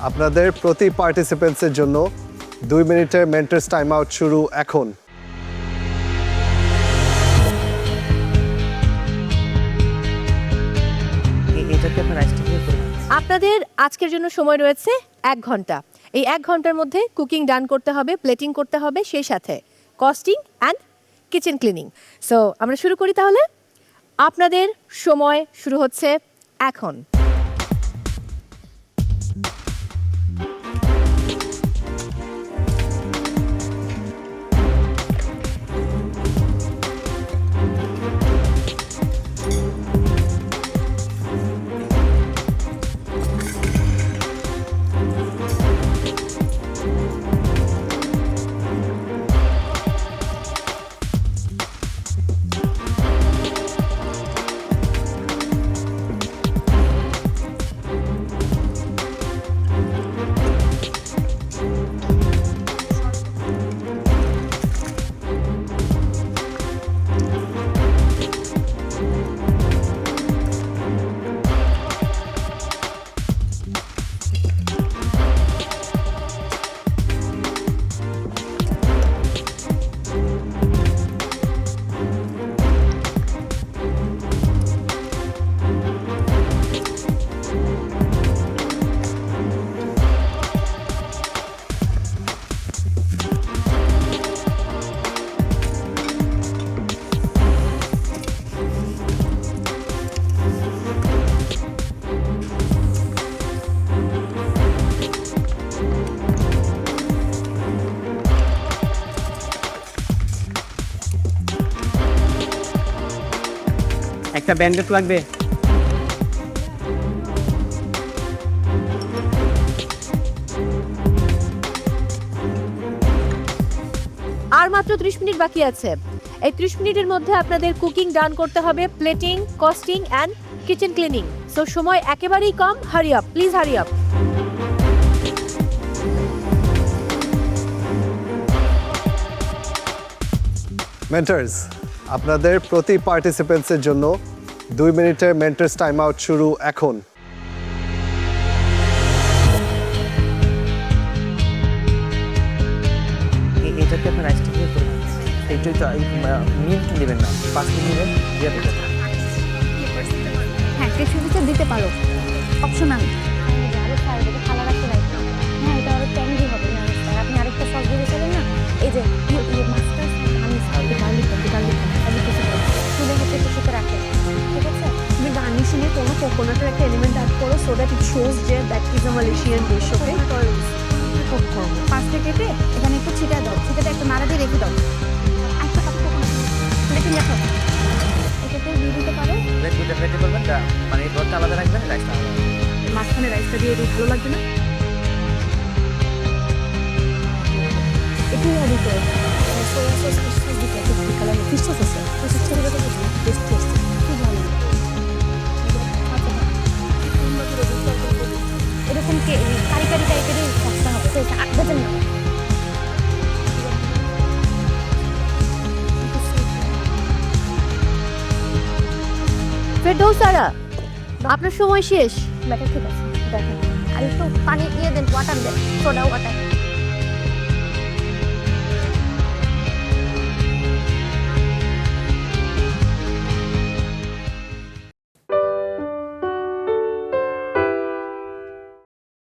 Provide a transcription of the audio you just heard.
আপনাদের প্রতি পার্টিসিপেন্টসের জন্য দুই মিনিটের মেন্টার্স টাইম আউট শুরু এখন। আপনাদের আজকের জন্য সময় রয়েছে এক ঘণ্টা। এই এক ঘণ্টার মধ্যে কুকিং ডান করতে হবে প্লেটিং করতে হবে সেই সাথে costing and kitchen cleaning so আমরা শুরু করি তাহলে। আপনাদের সময় শুরু হচ্ছে এখন। একটা ব্যান্ডেড লাগবে। আর মাত্র ত্রিশ মিনিট বাকি আছে। এই ত্রিশ মিনিটের মধ্যে আপনাদের কুকিং ডান করতে হবে plating costing and kitchen cleaning so সময় একেবারেই কম hurry up please hurry up mentors আপনাদের প্রতি পার্টিসিপেন্টসের জন্য দুই মিনিটের মেন্টার্স টাইম আউট শুরু এখন। করে মিনিট নেবেন না পাঁচ মিনিট নেবেন দিয়ে দেবেন। হ্যাঁ কিছু কিছু দিতে পারো। অপশনাল অ্যাড করো সো দ্যাট ইট শোজ যে that is a Malaysian dish okay পাঁচটা কেটে এখানে একটু ছিটা দাও ছিটাতে একটা নাড়া দিয়ে রেখে দাও একটা কাপড় এটাতে দিয়ে দিতে পারো প্লেটে করবেন মানে আলাদা রাখবেন রাইসটা। মাঝখানে রাইসটা দিয়ে দিই ভালো লাগবে না একটু দিতে সোয়া সস ফিশ সস দিতে একটু কালার ফিশ সস আছে এরকম কে কারি কারি টাইপেরই সস্তা হবে তো আপনার সময় শেষ। ব্যাটার ঠিক আছে আর একটু পানি দিয়ে দেন ওয়াটার দেন সোডা ওয়াটার